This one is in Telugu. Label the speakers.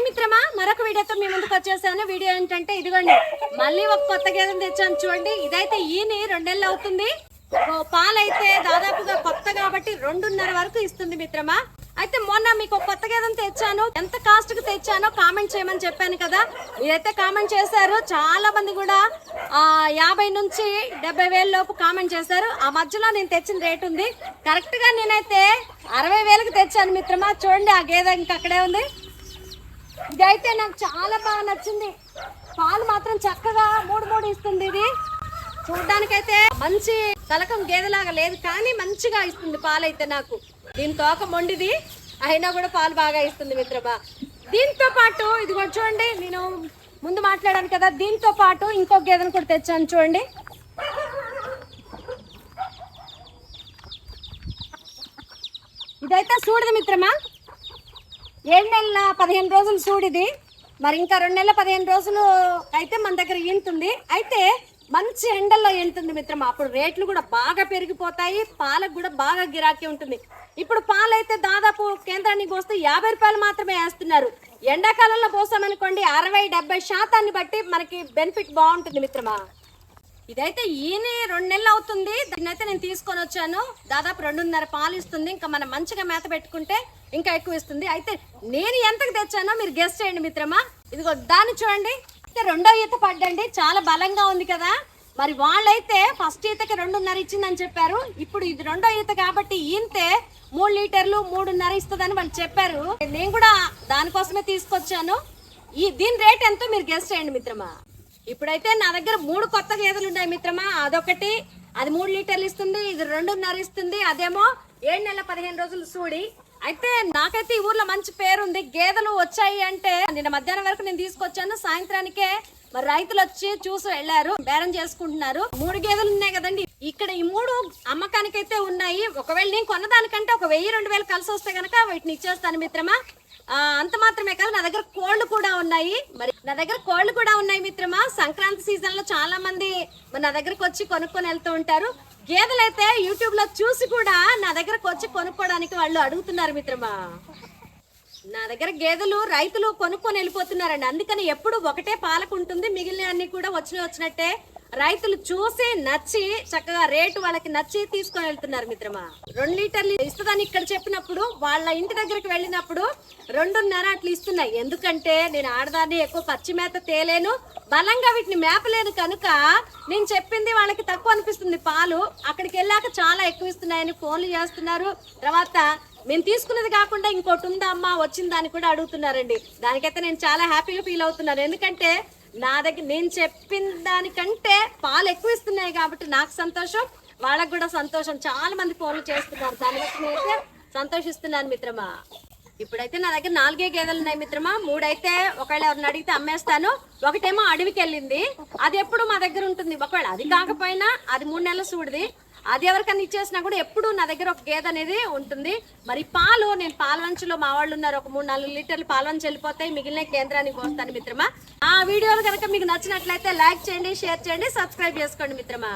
Speaker 1: హాయ్ మిత్రమా మరొక వీడియోతో మీ ముందుకు వచ్చేసాను. వీడియో ఏంటంటే ఇదిగోండి. మళ్ళీ ఒక కొత్త గేదెను తెచ్చాను చూడండి. ఇదైతే ఈని రెండేళ్ళు అవుతుంది. ఓ పాలైతే దాదాపుగా కొత్త కాబట్టి రెండున్నర వరకు ఇస్తుంది మిత్రమా. అయితే మొన్న మీకు కొత్త గేదెను తెచ్చాను. ఎంత కాస్ట్కి తెచ్చానో కామెంట్ చేయమని చెప్పాను కదా. మీరైతే కామెంట్ చేశారు. చాలా మంది కూడా ఆ యాభై నుంచి డెబ్బై వేల లోపు కామెంట్ చేశారు. ఆ మధ్యలో నేను తెచ్చిన రేట్ ఉంది. కరెక్ట్గా నేనైతే అరవై వేలకు తెచ్చాను మిత్రమా. చూడండి ఆ గేదె ఇంకా అక్కడే ఉంది. ఇదైతే నాకు చాలా బాగా నచ్చింది. పాలు మాత్రం చక్కగా మూడు మూడు ఇస్తుంది ఇది. చూడడానికైతే మంచి కలకం గేదెలాగా లేదు కానీ మంచిగా ఇస్తుంది పాలు అయితే నాకు. దీని తోక మొండిది అయినా కూడా పాలు బాగా ఇస్తుంది మిత్రమా. దీంతో పాటు ఇది కూడా చూడండి నేను ముందు మాట్లాడాను కదా దీంతో పాటు ఇంకొక గేదెను కూడా తెచ్చాను చూడండి. ఇదైతే చూడదు మిత్రమా? ఏడు నెలల పదిహేను రోజులు సూడిది మరి ఇంకా రెండు నెలల పదిహేను రోజులు అయితే మన దగ్గర ఈనుతుంది అయితే మంచి ఎండల్లో ఎంతుంది మిత్రమా. అప్పుడు రేట్లు కూడా బాగా పెరిగిపోతాయి. పాలకు కూడా బాగా గిరాకీ ఉంటుంది. ఇప్పుడు పాలు అయితే దాదాపు కేంద్రానికి వస్తే యాభై రూపాయలు మాత్రమే వేస్తున్నారు. ఎండాకాలంలో పోసామనుకోండి అరవై డెబ్బై శాతాన్ని బట్టి మనకి బెనిఫిట్ బాగుంటుంది మిత్రమా. ఇదైతే ఈయన రెండు నెలలు అవుతుంది. దీన్నైతే నేను తీసుకొని వచ్చాను. దాదాపు రెండున్నర పాలు ఇస్తుంది. ఇంకా మనం మంచిగా మేత పెట్టుకుంటే ఇంకా ఎక్కువ ఇస్తుంది. అయితే నేను ఎంతకు తెచ్చానో మీరు గెస్ట్ చేయండి మిత్రమా. ఇదిగో దాన్ని చూడండి. అయితే రెండో ఈత పడ్డండి. చాలా బలంగా ఉంది కదా. మరి వాళ్ళైతే ఫస్ట్ ఈతకి రెండున్నర ఇచ్చిందని చెప్పారు. ఇప్పుడు ఇది రెండో ఈత కాబట్టి ఈంతే మూడు లీటర్లు మూడున్నర ఇస్తుందని వాళ్ళు చెప్పారు. నేను కూడా దానికోసమే తీసుకొచ్చాను. ఈ దీని రేట్ ఎంతో మీరు గెస్ట్ చేయండి మిత్రమా. ఇప్పుడైతే నా దగ్గర మూడు కొత్త గేదెలు ఉన్నాయి మిత్రమా. అదొకటి అది మూడు లీటర్లు ఇస్తుంది ఇది రెండున్నర ఇస్తుంది. అదేమో ఏడు నెలల పదిహేను రోజులు సూడి. అయితే నాకైతే ఈ ఊర్లో మంచి పేరు ఉంది గేదెలు వచ్చాయి అంటే నిన్న మధ్యాహ్నం వరకు నేను తీసుకొచ్చాను. సాయంత్రానికే మరి రైతులు వచ్చి చూసి వెళ్ళారు. బేరం చేసుకుంటున్నారు. మూడు గేదెలు ఉన్నాయి కదండి. ఇక్కడ ఈ మూడు అమ్మకానికైతే ఉన్నాయి. ఒకవేళ నేను కొన్నదానికంటే ఒక వెయ్యి రెండు వేలు కలిసి వస్తే కనుక వీటిని ఇచ్చేస్తాను మిత్రమా. అంత మాత్రమే కాదు నా దగ్గర కోళ్ళు కూడా ఉన్నాయి. మరి నా దగ్గర కోళ్ళు కూడా ఉన్నాయి మిత్రమా? సంక్రాంతి సీజన్లో చాలా మంది నా దగ్గరకు వచ్చి కొనుక్కొని వెళ్తూ ఉంటారు. గేదెలు అయితే యూట్యూబ్లో చూసి కూడా నా దగ్గరకు వచ్చి కొనుక్కోవడానికి వాళ్ళు అడుగుతున్నారు మిత్రమా? నా దగ్గర గేదెలు రైతులు కొనుక్కొని వెళ్ళిపోతున్నారండి. అందుకని ఎప్పుడు ఒకటే పాలకు ఉంటుంది మిగిలిన అన్ని కూడా వచ్చిన వచ్చినట్టే రైతులు చూసి నచ్చి చక్కగా రేటు వాళ్ళకి నచ్చి తీసుకొని వెళ్తున్నారు మిత్రమా. రెండు లీటర్లు ఇస్తుందని ఇక్కడ చెప్పినప్పుడు వాళ్ళ ఇంటి దగ్గరికి వెళ్ళినప్పుడు రెండున్నర అట్లా ఇస్తున్నాయి. ఎందుకంటే నేను ఆడదాన్ని ఎక్కువ పచ్చి మేత తేలేను. బలంగా వీటిని మేపలేను కనుక నేను చెప్పింది వాళ్ళకి తక్కువ అనిపిస్తుంది. పాలు అక్కడికి వెళ్ళాక చాలా ఎక్కువ ఇస్తున్నాయని ఫోన్లు చేస్తున్నారు. తర్వాత మేము తీసుకున్నది కాకుండా ఇంకోటి ఉందా అమ్మా అని కూడా అడుగుతున్నారండి. దానికైతే నేను చాలా హ్యాపీగా ఫీల్ అవుతున్నాను. ఎందుకంటే నా దగ్గర నేను చెప్పిన దానికంటే పాలు ఎక్కువ ఇస్తున్నాయి కాబట్టి నాకు సంతోషం వాళ్ళకు కూడా సంతోషం. చాలా మంది ఫోన్లు చేస్తున్నారు. దాని బట్టి నేనైతే సంతోషిస్తున్నాను మిత్రమా. ఇప్పుడైతే నా దగ్గర నాలుగే గేదెలు ఉన్నాయి మిత్రమా. మూడైతే ఒకవేళ ఎవరిని అడిగితే అమ్మేస్తాను. ఒకటేమో అడవికి వెళ్ళింది అది ఎప్పుడు మా దగ్గర ఉంటుంది. ఒకవేళ అది కాకపోయినా అది మూడు నెలలు చూడది అది ఎవరికైనా ఇచ్చేసినా కూడా ఎప్పుడు నా దగ్గర ఒక గేదె అనేది ఉంటుంది. మరి పాలు నేను పాలవంచులో మా వాళ్ళు ఉన్నారు. ఒక మూడు నాలుగు లీటర్లు పాలవంచి వెళ్ళిపోతాయి మిగిలిన కేంద్రానికి వస్తాను మిత్రమా. ఆ వీడియోలు కనుక మీకు నచ్చినట్లయితే లైక్ చేయండి షేర్ చేయండి సబ్స్క్రైబ్ చేసుకోండి మిత్రమా.